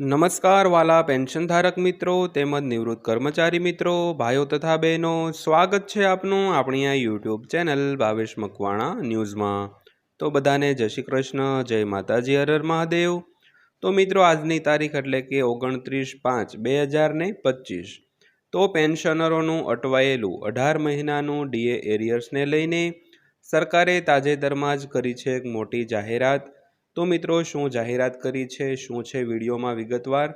નમસ્કાર વાલા પેન્શન ધારક મિત્રો, તેમજ નિવૃત્ત કર્મચારી મિત્રો, ભાઈઓ તથા બહેનો, સ્વાગત છે આપનું આપણી આ યુટ્યુબ ચેનલ ભાવેશ મકવાણા ન્યૂઝમાં. તો બધાને જય શ્રી કૃષ્ણ, જય માતાજી હરર મહાદેવ. તો મિત્રો, આજની તારીખ એટલે કે ઓગણત્રીસ પાંચ બે હજાર ને પચીસ. તો પેન્શનરોનું અટવાયેલું અઢાર મહિનાનું ડીએ એરિયર્સને લઈને સરકારે તાજેતરમાં જ કરી છે એક મોટી જાહેરાત. તો મિત્રો, શું જાહેરાત કરી છે? શું છે વિડીયોમાં વિગતવાર?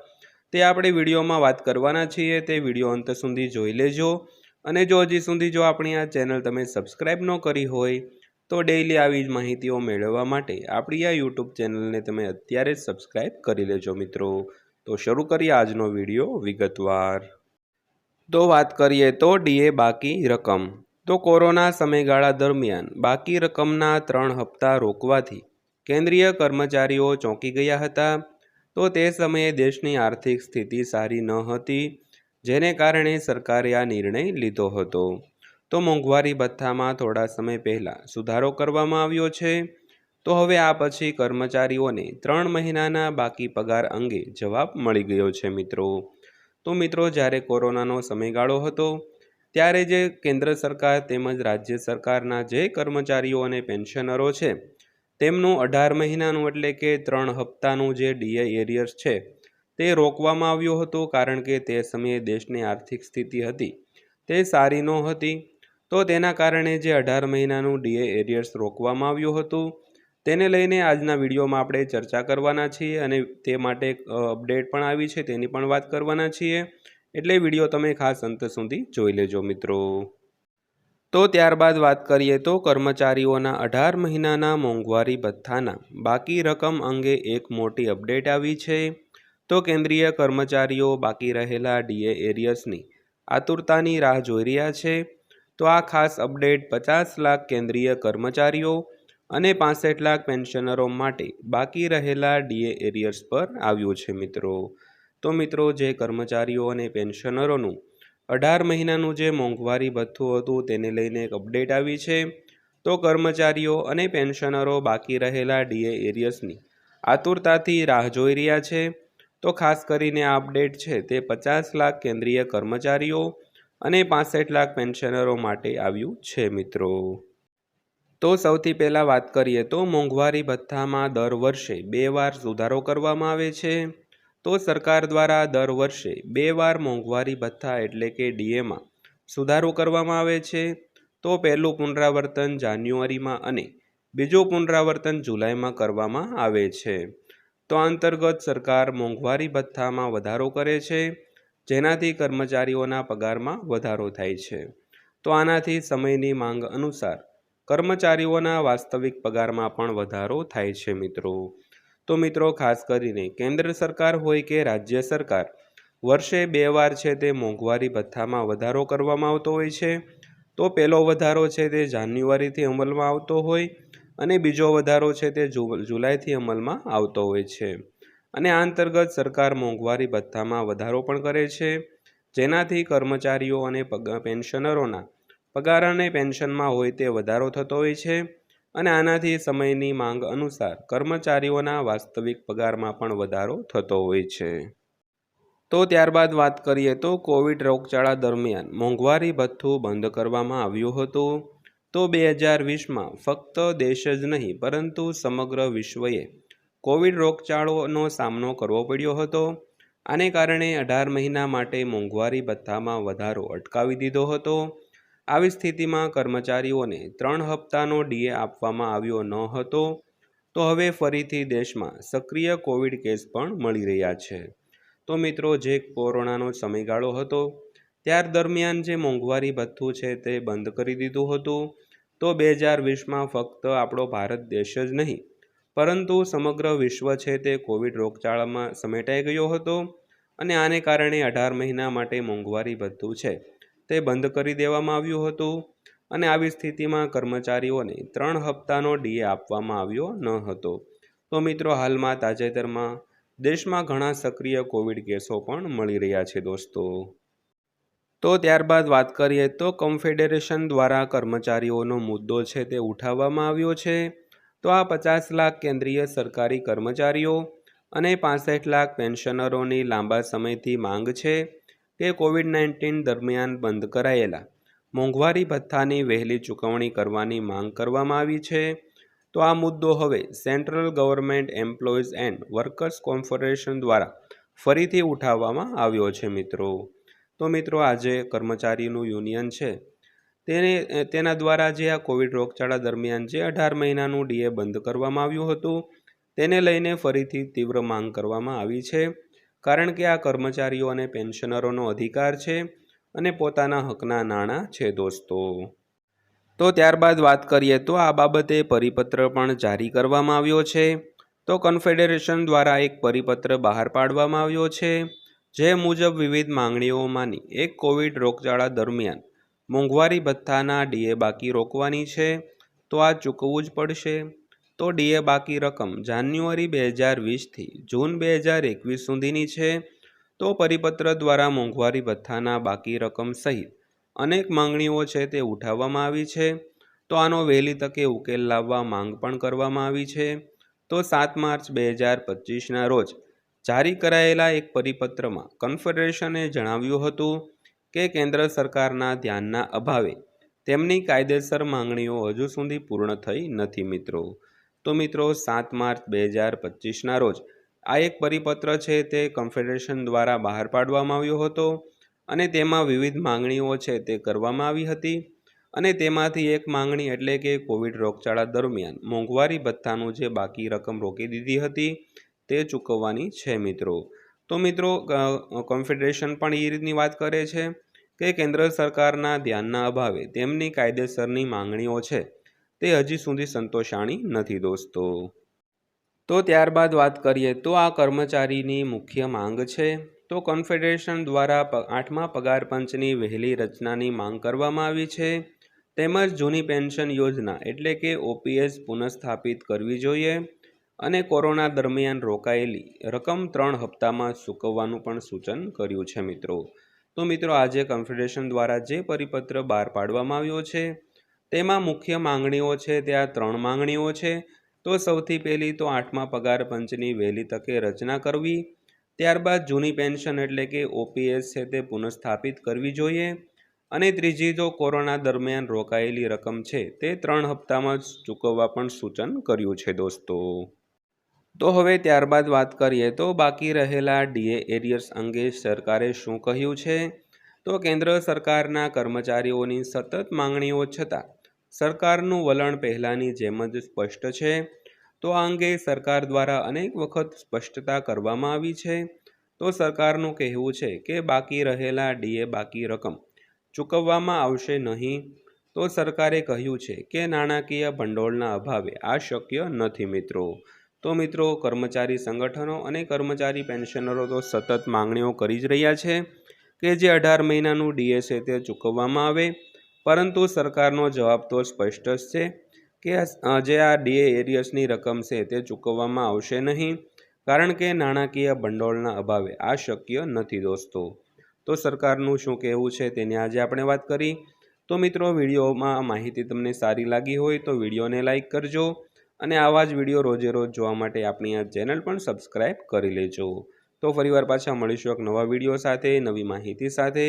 તે આપણે વિડીયોમાં વાત કરવાના છીએ. તે વીડિયો અંત સુધી જોઈ લેજો. અને જો હજી સુધી જો આપણી આ ચેનલ તમે સબસ્ક્રાઈબ ન કરી હોય, તો ડેઈલી આવી જ માહિતીઓ મેળવવા માટે આપણી આ યુટ્યુબ ચેનલને તમે અત્યારે જ સબસ્ક્રાઈબ કરી લેજો મિત્રો. તો શરૂ કરીએ આજનો વીડિયો વિગતવાર. તો વાત કરીએ તો ડીએ બાકી રકમ. તો કોરોના સમયગાળા દરમિયાન બાકી રકમના ત્રણ હપ્તા રોકવાથી કેન્દ્રીય કર્મચારીઓ ચોંકી ગયા હતા. તો તે સમયે દેશની આર્થિક સ્થિતિ સારી ન હતી, જેને કારણે સરકારે આ નિર્ણય લીધો હતો. તો મોંઘવારી ભથ્થામાં થોડા સમય પહેલાં સુધારો કરવામાં આવ્યો છે. તો હવે આ પછી કર્મચારીઓને ત્રણ મહિનાના બાકી પગાર અંગે જવાબ મળી ગયો છે મિત્રો. તો મિત્રો, જ્યારે કોરોનાનો સમયગાળો હતો, ત્યારે જે કેન્દ્ર સરકાર તેમજ રાજ્ય સરકારના જે કર્મચારીઓ અને પેન્શનરો છે તેમનું અઢાર મહિનાનું એટલે કે ત્રણ હપ્તાનું જે ડીએ એરિયર્સ છે, તે રોકવામાં આવ્યું હતું કારણ કે તે સમયે દેશની આર્થિક સ્થિતિ હતી. તે સારી ન હતી. તો તેના કારણે જે અઢાર મહિનાનું ડીએ એરિયર્સ રોકવામાં આવ્યું હતું, તેને લઈને આજના વિડીયોમાં આપણે ચર્ચા કરવાના છીએ અને તે માટે અપડેટ પણ આવી છે, તેની પણ વાત કરવાના છીએ. એટલે વીડિયો તમે ખાસ અંત સુધી જોઈ લેજો મિત્રો. તો ત્યારબાદ વાત કરીએ તો કર્મચારીઓના અઢાર મહિનાના મોંઘવારી ભથ્થાના. બાકી રકમ અંગે એક મોટી અપડેટ આવી છે. તો કેન્દ્રીય કર્મચારીઓ બાકી રહેલા ડીએ એરિયસની આતુરતાની રાહ જોઈ રહ્યા છે. તો આ ખાસ અપડેટ પચાસ લાખ કેન્દ્રીય કર્મચારીઓ અને પાસઠ લાખ પેન્શનરો માટે બાકી રહેલા ડીએ એરિયર્સ પર આવ્યું છે મિત્રો. તો મિત્રો, જે કર્મચારીઓ અને પેન્શનરોનું અઢાર મહિનાનું જે મોંઘવારી ભથ્થું હતું તેને લઈને એક અપડેટ આવી છે. તો કર્મચારીઓ અને પેન્શનરો બાકી રહેલા ડીએ એરિયસની આતુરતાથી રાહ જોઈ રહ્યા છે. તો ખાસ કરીને આ અપડેટ છે તે પચાસ લાખ કેન્દ્રીય કર્મચારીઓ અને પાસઠ લાખ પેન્શનરો માટે આવ્યું છે મિત્રો. તો સૌથી પહેલાં વાત કરીએ તો મોંઘવારી ભથ્થામાં દર વર્ષે બે વાર સુધારો કરવામાં આવે છે. તો સરકાર દ્વારા દર વર્ષે બે વાર મોંઘવારી ભથ્થા એટલે કે ડીએમાં સુધારો કરવામાં આવે છે. તો પહેલું પુનરાવર્તન જાન્યુઆરીમાં અને બીજું પુનરાવર્તન જુલાઈમાં કરવામાં આવે છે. તો અંતર્ગત સરકાર મોંઘવારી ભથ્થામાં વધારો કરે છે. જેનાથી કર્મચારીઓના પગારમાં વધારો થાય છે. તો આનાથી સમયની માંગ અનુસાર કર્મચારીઓના વાસ્તવિક પગારમાં પણ વધારો થાય છે મિત્રો. તો મિત્રો, ખાસ કરીને કેન્દ્ર સરકાર હોય કે રાજ્ય સરકાર, વર્ષે બે વાર છે તે મોંઘવારી ભથ્થામાં વધારો કરવામાં આવતો હોય છે. તો પહેલો વધારો છે તે જાન્યુઆરીથી અમલમાં આવતો હોય અને બીજો વધારો છે તે જુલાઈથી અમલમાં આવતો હોય છે. અને આ અંતર્ગત સરકાર મોંઘવારી ભથ્થામાં વધારો પણ કરે છે. જેનાથી કર્મચારીઓ અને પેન્શનરોના પગાર અને પેન્શનમાં હોય તે વધારો થતો હોય છે. અને આનાથી સમયની માંગ અનુસાર કર્મચારીઓના વાસ્તવિક પગારમાં પણ વધારો થતો હોય છે. તો ત્યારબાદ વાત કરીએ તો કોવિડ રોગચાળા દરમિયાન મોંઘવારી ભથ્થું બંધ કરવામાં આવ્યું હતું. તો બે હજાર વીસમાં ફક્ત દેશ જ નહીં, પરંતુ સમગ્ર વિશ્વએ કોવિડ રોગચાળોનો સામનો કરવો પડ્યો હતો. આને કારણે અઢાર મહિના માટે મોંઘવારી ભથ્થામાં વધારો અટકાવી દીધો હતો. આવી સ્થિતિમાં કર્મચારીઓને ત્રણ હપ્તાનો ડીએ આપવામાં આવ્યો ન હતો, તો હવે ફરીથી દેશમાં સક્રિય કોવિડ કેસ પણ મળી રહ્યા છે. તો મિત્રો, જે કોરોનાનો સમયગાળો હતો, ત્યાર દરમિયાન જે મોંઘવારી ભથ્થું છે તે બંધ કરી દીધું હતું, તો બે હજાર વીસમાં ફક્ત આપણો ભારત દેશ જ નહીં, પરંતુ સમગ્ર વિશ્વ છે તે કોવિડ રોગચાળામાં સમેટાઈ ગયો હતો અને આને કારણે અઢાર મહિના માટે મોંઘવારી ભથ્થું છે. તે બંધ કરી દેવામાં આવ્યું હતું અને આવી સ્થિતિમાં કર્મચારીઓને ત્રણ હપ્તાનો ડીએ આપવામાં આવ્યો ન હતો. તો મિત્રો, હાલમાં તાજેતરમાં દેશમાં ઘણા સક્રિય કોવિડ કેસો પણ મળી રહ્યા છે દોસ્તો. તો ત્યારબાદ વાત કરીએ તો કન્ફેડરેશન દ્વારા કર્મચારીઓનો મુદ્દો છે તે ઉઠાવવામાં આવ્યો છે. તો આ પચાસ લાખ કેન્દ્રીય સરકારી કર્મચારીઓ અને પાસઠ લાખ પેન્શનરોની લાંબા સમયથી માંગ છે. કે કોવિડ નાઇન્ટીન દરમિયાન બંધ કરાયેલા. મોંઘવારી ભથ્થાની વહેલી ચૂકવણી કરવાની માંગ કરવામાં આવી છે. તો આ મુદ્દો હવે central government employees and workers confederation દ્વારા ફરીથી ઉઠાવવામાં આવ્યો છે મિત્રો. તો મિત્રો, આજે કર્મચારીનું યુનિયન છે. તેને, તેના દ્વારા જે આ કોવિડ રોગચાળા દરમિયાન જે અઢાર મહિનાનું ડીએ બંધ કરવામાં આવ્યું હતું, તેને લઈને ફરીથી તીવ્ર માંગ કરવામાં આવી છે. કારણ કે આ કર્મચારીઓ અને પેન્શનરોનો અધિકાર છે અને પોતાના હકના નાણાં છે, દોસ્તો. તો ત્યારબાદ વાત કરીએ તો આ બાબતે પરિપત્ર પણ જારી કરવામાં આવ્યો છે. તો કન્ફેડરેશન દ્વારા એક પરિપત્ર બહાર પાડવામાં આવ્યો છે, જે મુજબ વિવિધ માંગણીઓમાંની એક કોવિડ રોગચાળા દરમિયાન મોંઘવારી ભથ્થાના ડીએ બાકી રોકવાની છે. તો આ ચૂકવવું જ પડશે. તો ડીએ બાકી રકમ જાન્યુઆરી બે હજાર વીસથી જૂન બે હજાર એકવીસ સુધીની છે. તો પરિપત્ર દ્વારા મોંઘવારી ભથ્થાના બાકી રકમ સહિત અનેક માંગણીઓ છે તે ઉઠાવવામાં આવી છે. તો આનો વહેલી તકે ઉકેલ લાવવા માંગ પણ કરવામાં આવી છે. તો સાત માર્ચ બે હજાર પચીસના રોજ જારી કરાયેલા એક પરિપત્રમાં કન્ફેડરેશને જણાવ્યું હતું કે કેન્દ્ર સરકારના ધ્યાનના અભાવે તેમની કાયદેસર માંગણીઓ હજુ સુધી પૂર્ણ થઈ નથી મિત્રો. તો મિત્રો, સાત માર્ચ બે હજાર પચીસના રોજ આ એક પરિપત્ર છે તે કન્ફેડરેશન દ્વારા બહાર પાડવામાં આવ્યો હતો અને તેમાં વિવિધ માંગણીઓ છે તે કરવામાં આવી હતી અને તેમાંથી એક માંગણી એટલે કે કોવિડ રોગચાળા દરમિયાન મોંઘવારી ભથ્થાનું જે બાકી રકમ રોકી દીધી હતી તે ચૂકવવાની છે મિત્રો. તો મિત્રો કોન્ફેડરેશન પણ એ રીતની વાત કરે છે કે કેન્દ્ર સરકારના ધ્યાનના અભાવે તેમની કાયદેસરની માંગણીઓ છે તે હજી સુધી સંતોષાણી નથી દોસ્તો. તો ત્યારબાદ વાત કરીએ, તો આ કર્મચારીની મુખ્ય માંગ છે. તો કોન્ફેડરેશન દ્વારા આઠમા પગાર પંચની વહેલી રચનાની માંગ કરવામાં આવી છે. તેમજ જૂની પેન્શન યોજના એટલે કે ઓપીએસ પુનઃસ્થાપિત કરવી જોઈએ અને કોરોના દરમિયાન રોકાયેલી રકમ ત્રણ હપ્તામાં ચૂકવવાનું પણ સૂચન કર્યું છે મિત્રો. તો મિત્રો, આજે કન્ફેડરેશન દ્વારા જે પરિપત્ર બહાર પાડવામાં આવ્યો છે તેમાં મુખ્ય માંગણીઓ છે, ત્યાં ત્રણ માંગણીઓ છે. તો સૌથી પહેલી તો આઠમા પગાર પંચની વહેલી તકે રચના કરવી. ત્યારબાદ જૂની પેન્શન એટલે કે ઓપીએસ છે તે પુનઃસ્થાપિત કરવી જોઈએ. અને ત્રીજી તો કોરોના દરમિયાન રોકાયેલી રકમ છે, તે ત્રણ હપ્તામાં ચૂકવવા પણ સૂચન કર્યું છે દોસ્તો. તો હવે ત્યારબાદ વાત કરીએ તો બાકી રહેલા ડીએ એરિયર્સ અંગે સરકારે શું કહ્યું છે? તો કેન્દ્ર સરકારના કર્મચારીઓની સતત માંગણીઓ છતાં સરકારનું વલણ પહેલાંની જેમ જ સ્પષ્ટ છે. તો આ અંગે સરકાર દ્વારા અનેક વખત સ્પષ્ટતા કરવામાં આવી છે. તો સરકારનું કહેવું છે કે બાકી રહેલા ડીએ બાકી રકમ ચૂકવવામાં આવશે નહીં. તો સરકારે કહ્યું છે કે નાણાકીય ભંડોળના અભાવે આ શક્ય નથી મિત્રો. તો મિત્રો, કર્મચારી સંગઠનો અને કર્મચારી પેન્શનરો તો સતત માંગણીઓ કરી જ રહ્યા છે કે જે અઢાર મહિનાનું ડીએ છે તે ચૂકવવામાં આવે. પરંતુ સરકારનો જવાબ તો સ્પષ્ટ છે કે જે આ ડીએ એરિયસની રકમ છે તે ચૂકવવામાં આવશે નહીં, કારણ કે નાણાકીય ભંડોળના અભાવે આ શક્ય નથી દોસ્તો. તો સરકારનું શું કહેવું છે તેની આજે આપણે વાત કરી. તો મિત્રો, વિડીયોમાં માહિતી તમને સારી લાગી હોય તો વિડીયોને લાઇક કરજો અને આવા જ વીડિયો રોજે રોજ જોવા માટે આપણી આ ચેનલ પણ સબસ્ક્રાઈબ કરી લેજો. તો ફરીવાર પાછા મળીશું એક નવા વીડિયો સાથે, નવી માહિતી સાથે.